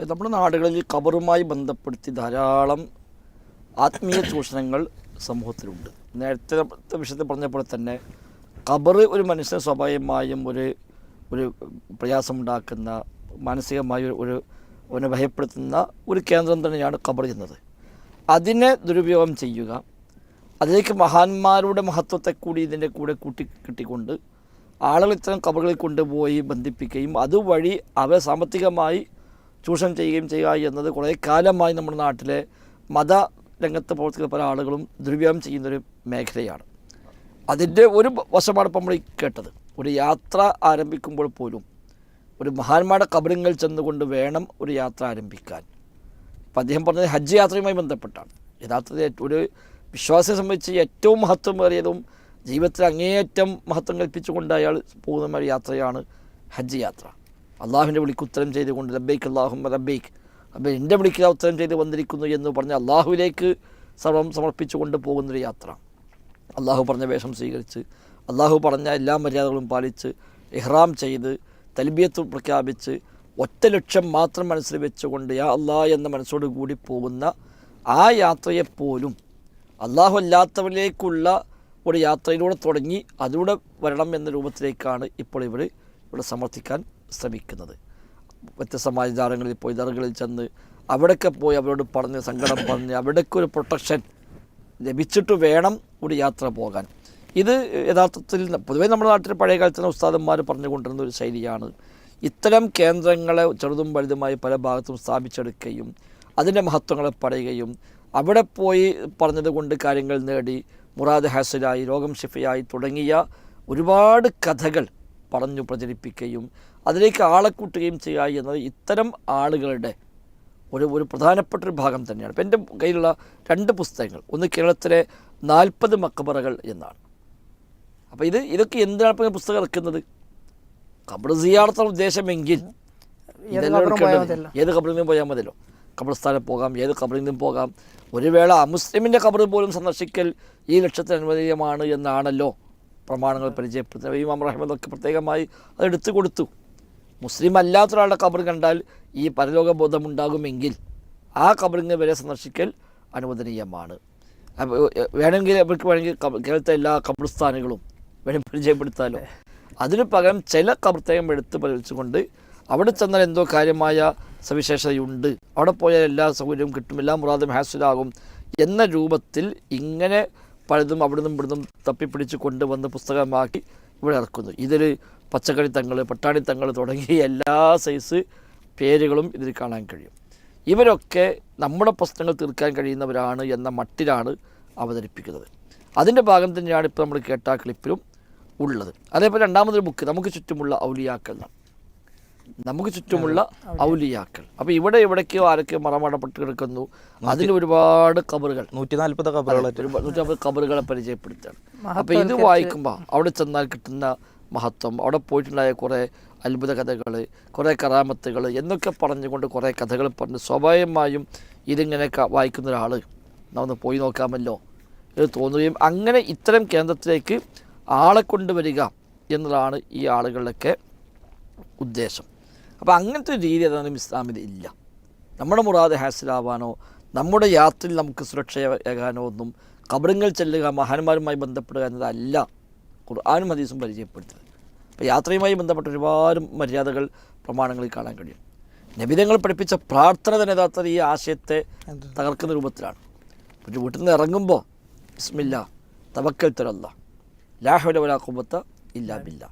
നമ്മുടെ നാടുകളിൽ ഖബറുമായി ബന്ധപ്പെടുത്തി ധാരാളം ആത്മീയ ചൂഷണങ്ങൾ സമൂഹത്തിലുണ്ട്. നേരത്തെ വിഷയത്തിൽ പറഞ്ഞ പോലെ തന്നെ ഖബർ ഒരു മനുഷ്യന് സ്വാഭാവികമായും ഒരു ഒരു പ്രയാസമുണ്ടാക്കുന്ന മാനസികമായ ഒരു- അവനെ ഭയപ്പെടുത്തുന്ന ഒരു കേന്ദ്രം തന്നെയാണ് ഖബർ എന്നത്. അതിനെ ദുരുപയോഗം ചെയ്യുക അതിലേക്ക് മഹാന്മാരുടെ മഹത്വത്തെ കൂടി ഇതിന്റെ കൂടെ കൂട്ടി കിട്ടിക്കൊണ്ട് ആളുകൾ ഇത്തരം കബറുകളിൽ കൊണ്ടുപോയി ബന്ധിപ്പിക്കുകയും അതുവഴി അവരെ സാമ്പത്തികമായി ചൂഷണം ചെയ്യുകയും ചെയ്യുക എന്നത് കുറേ കാലമായി നമ്മുടെ നാട്ടിലെ മത രംഗത്ത് പ്രവർത്തിക്കുന്ന പല ആളുകളും ദുരുപയോഗം ചെയ്യുന്നൊരു മേഖലയാണ്. അതിന്റെ ഒരു വശമാണ് ഇപ്പം നമ്മൾ കേട്ടത്. ഒരു യാത്ര ആരംഭിക്കുമ്പോൾ പോലും ഒരു മഹാന്മാരുടെ കബറിങ്ങൾ ചെന്നുകൊണ്ട് വേണം ഒരു യാത്ര ആരംഭിക്കാൻ. അപ്പം അദ്ദേഹം പറഞ്ഞത് ഹജ്ജ് യാത്രയുമായി ബന്ധപ്പെട്ടാണ്. യഥാർത്ഥത്തിൽ ഒരു വിശ്വാസിയെ സംബന്ധിച്ച് ഏറ്റവും മഹത്വമേറിയതും ജീവിതത്തിൽ അങ്ങേയറ്റം മഹത്വം കൽപ്പിച്ചുകൊണ്ട് അയാൾ പോകുന്ന യാത്രയാണ് ഹജ്ജ് യാത്ര. അള്ളാഹുവിന്റെ വിളിക്ക് ഉത്തരം ചെയ്തുകൊണ്ട് റബ്ബേക്ക് അള്ളാഹും റബ്ബേക്ക് അപ്പം എന്റെ വിളിക്ക് ഉത്തരം ചെയ്ത് വന്നിരിക്കുന്നു എന്ന് പറഞ്ഞ് അള്ളാഹുവിലേക്ക് സർവം സമർപ്പിച്ചുകൊണ്ട് പോകുന്നൊരു യാത്ര. അള്ളാഹു പറഞ്ഞ വേഷം സ്വീകരിച്ച് അള്ളാഹു പറഞ്ഞ എല്ലാ മര്യാദകളും പാലിച്ച് ഇഹ്റാം ചെയ്ത് തൽബിയത്ത് പ്രഖ്യാപിച്ച് ഒറ്റ ലക്ഷ്യം മാത്രം മനസ്സിൽ വെച്ചുകൊണ്ട് യാ അള്ളാ എന്ന മനസ്സോട് കൂടി പോകുന്ന ആ യാത്രയെപ്പോലും അള്ളാഹു അല്ലാത്തവരിലേക്കുള്ള ഒരു യാത്രയിലൂടെ തുടങ്ങി അതിലൂടെ വരണം എന്ന രൂപത്തിലേക്കാണ് ഇപ്പോൾ ഇവർ ഇവിടെ സമർത്ഥിക്കാൻ ശ്രമിക്കുന്നത്. വ്യത്യസ്തമായ ജാലങ്ങളിൽ പോയി ദറുകളിൽ ചെന്ന് അവിടെയൊക്കെ പോയി അവരോട് പറഞ്ഞ് സങ്കടം പറഞ്ഞ് അവിടേക്ക് ഒരു പ്രൊട്ടക്ഷൻ ലഭിച്ചിട്ട് വേണം ഒരു യാത്ര പോകാൻ. ഇത് യഥാർത്ഥത്തിൽ പൊതുവേ നമ്മുടെ നാട്ടിൽ പഴയ കാലത്ത് ഉസ്താദന്മാർ പറഞ്ഞുകൊണ്ടിരുന്ന ഒരു ശൈലിയാണ്. ഇത്തരം കേന്ദ്രങ്ങളെ ചെറുതും വലുതുമായി പല ഭാഗത്തും സ്ഥാപിച്ചെടുക്കുകയും അതിന്റെ മഹത്വങ്ങളെ പറയുകയും അവിടെ പോയി പറഞ്ഞതുകൊണ്ട് കാര്യങ്ങൾ നേടി മുറാദ് ഹാസിലായി രോഗം ഷിഫയായി തുടങ്ങിയ ഒരുപാട് കഥകൾ പറഞ്ഞു പ്രചരിപ്പിക്കുകയും അതിലേക്ക് ആളെ കൂട്ടുകയും ചെയ്യുക എന്നത് ഇത്തരം ആളുകളുടെ ഒരു ഒരു പ്രധാനപ്പെട്ട ഒരു ഭാഗം തന്നെയാണ്. ഇപ്പം എന്റെ കയ്യിലുള്ള രണ്ട് പുസ്തകങ്ങൾ. ഒന്ന് കേരളത്തിലെ നാൽപ്പത് മക്കബറകൾ എന്നാണ്. അപ്പോൾ ഇത് ഇതൊക്കെ എന്തിനാണ് ഇപ്പം പുസ്തകം ഇറക്കുന്നത്? കബർ ഉദ്ദേശമെങ്കിൽ. ഏത് കബറിൽ നിന്നും പോയാൽ മതിയല്ലോ. കബർസ്ഥാനം പോകാം ഏത് കബറിൽ നിന്നും പോകാം. ഒരു വേള അമുസ്ലിമിന്റെ കബർ പോലും സന്ദർശിക്കൽ ഈ ലക്ഷ്യത്തിന് അനുവദീയമാണ് എന്നാണല്ലോ പ്രമാണങ്ങൾ പരിചയപ്പെടുത്തുന്നത്. ഇമാം റഹ്മദൊക്കെ പ്രത്യേകമായി അതെടുത്തു കൊടുത്തു. മുസ്ലിം അല്ലാത്ത ഒരാളുടെ കബർ കണ്ടാൽ ഈ പരലോക ബോധമുണ്ടാകുമെങ്കിൽ ആ കബറിങ് വരെ സന്ദർശിക്കൽ അനുവദനീയമാണ്. വേണമെങ്കിൽ അവർക്ക് വേണമെങ്കിൽ കേരളത്തെ എല്ലാ കബർസ്ഥാനുകളും വേണമെങ്കിൽ പരിചയപ്പെടുത്താലോ. അതിന് പകരം ചില കബർത്തേകം എടുത്ത് പരിചരിച്ചുകൊണ്ട് അവിടെ ചെന്നാൽ എന്തോ കാര്യമായ സവിശേഷതയുണ്ട്. അവിടെ പോയാൽ എല്ലാ സൗകര്യവും കിട്ടും എല്ലാം മുറാദും ഹാസിലാകും എന്ന രൂപത്തിൽ ഇങ്ങനെ പലതും അവിടുന്ന് ഇവിടുന്നും തപ്പിപ്പിടിച്ച് കൊണ്ടുവന്ന് പുസ്തകമാക്കി ഇവിടെ ഇറക്കുന്നു. ഇതിൽ പട്ടാണി തങ്ങൾ തുടങ്ങിയ എല്ലാ സൈസ് പേരുകളും ഇതിൽ കാണാൻ കഴിയും. ഇവരൊക്കെ നമ്മുടെ പ്രശ്നങ്ങൾ തീർക്കാൻ കഴിയുന്നവരാണ് എന്ന മട്ടിലാണ് അവതരിപ്പിക്കുന്നത്. അതിന്റെ ഭാഗം തന്നെയാണ് ഇപ്പോൾ നമ്മൾ കേട്ട ക്ലിപ്പിലും ഉള്ളത്. അതേപോലെ രണ്ടാമതൊരു ബുക്ക് നമുക്ക് ചുറ്റുമുള്ള ഔലിയാക്കൾ നമുക്ക് ചുറ്റുമുള്ള ഔലിയാക്കൾ. അപ്പൊ ഇവിടെ എവിടേക്കോ ആരൊക്കെയോ മറമടപ്പെട്ട് കിടക്കുന്നു. അതിന് ഒരുപാട് കബറുകൾ. നൂറ്റി നാല്പത് കബറുകൾ കബറുകളെ പരിചയപ്പെടുത്തുകയാണ്. അപ്പൊ ഇത് വായിക്കുമ്പോൾ അവിടെ ചെന്നാൽ കിട്ടുന്ന മഹത്വം അവിടെ പോയിട്ടുണ്ടായ കുറേ അത്ഭുത കഥകൾ കുറേ കറാമത്തുകൾ എന്നൊക്കെ പറഞ്ഞുകൊണ്ട് കുറേ കഥകൾ പറഞ്ഞ് സ്വാഭാവികമായും ഇതിങ്ങനെ വായിക്കുന്ന ഒരാൾ നമ്മൊന്ന് പോയി നോക്കാമല്ലോ എന്ന് തോന്നുകയും അങ്ങനെ ഇത്തരം കേന്ദ്രത്തിലേക്ക് ആളെ കൊണ്ടുവരിക എന്നതാണ് ഈ ആളുകളുടെയൊക്കെ ഉദ്ദേശം. അപ്പോൾ അങ്ങനത്തെ ഒരു രീതി അതൊന്നും ഇസ്ലാമിൽ ഇല്ല. നമ്മുടെ മുറാദ് ഹാസിലാവാനോ നമ്മുടെ യാത്രയിൽ നമുക്ക് സുരക്ഷയാകാനോ ഒന്നും കബറിങ്ങൾ ചെല്ലുക മഹാന്മാരുമായി ബന്ധപ്പെടുക എന്നതല്ല ഖുർആാനും ഹദീസും പരിചയപ്പെടുത്തുന്നത് അപ്പോൾ യാത്രയുമായി ബന്ധപ്പെട്ട ഒരുപാട് മര്യാദകൾ പ്രമാണങ്ങളിൽ കാണാൻ കഴിയും. നബിതങ്ങൾ പഠിപ്പിച്ച പ്രാർത്ഥന തന്നെ യഥാർത്ഥത്തിൽ ഈ ആശയത്തെ തകർക്കുന്ന രൂപത്തിലാണ്. ഒരു വീട്ടിൽ നിന്ന് ഇറങ്ങുമ്പോൾ ബിസ്മില്ല തവക്കൽ തരല്ല ലാഹുല വലാ കുബത്ത ഇല്ലാ ബില്ല.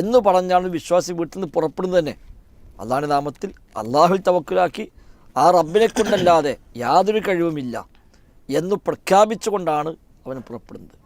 എന്ന് പറഞ്ഞാണ് വിശ്വാസി വീട്ടിൽ നിന്ന് പുറപ്പെടുന്നത് തന്നെ. അള്ളാഹുടെ നാമത്തിൽ അള്ളാഹുൽ തവക്കിലാക്കി ആ റബ്ബിനെ കൊണ്ടല്ലാതെ യാതൊരു കഴിവുമില്ല എന്ന് പ്രഖ്യാപിച്ചുകൊണ്ടാണ് അവൻ പുറപ്പെടുന്നത്.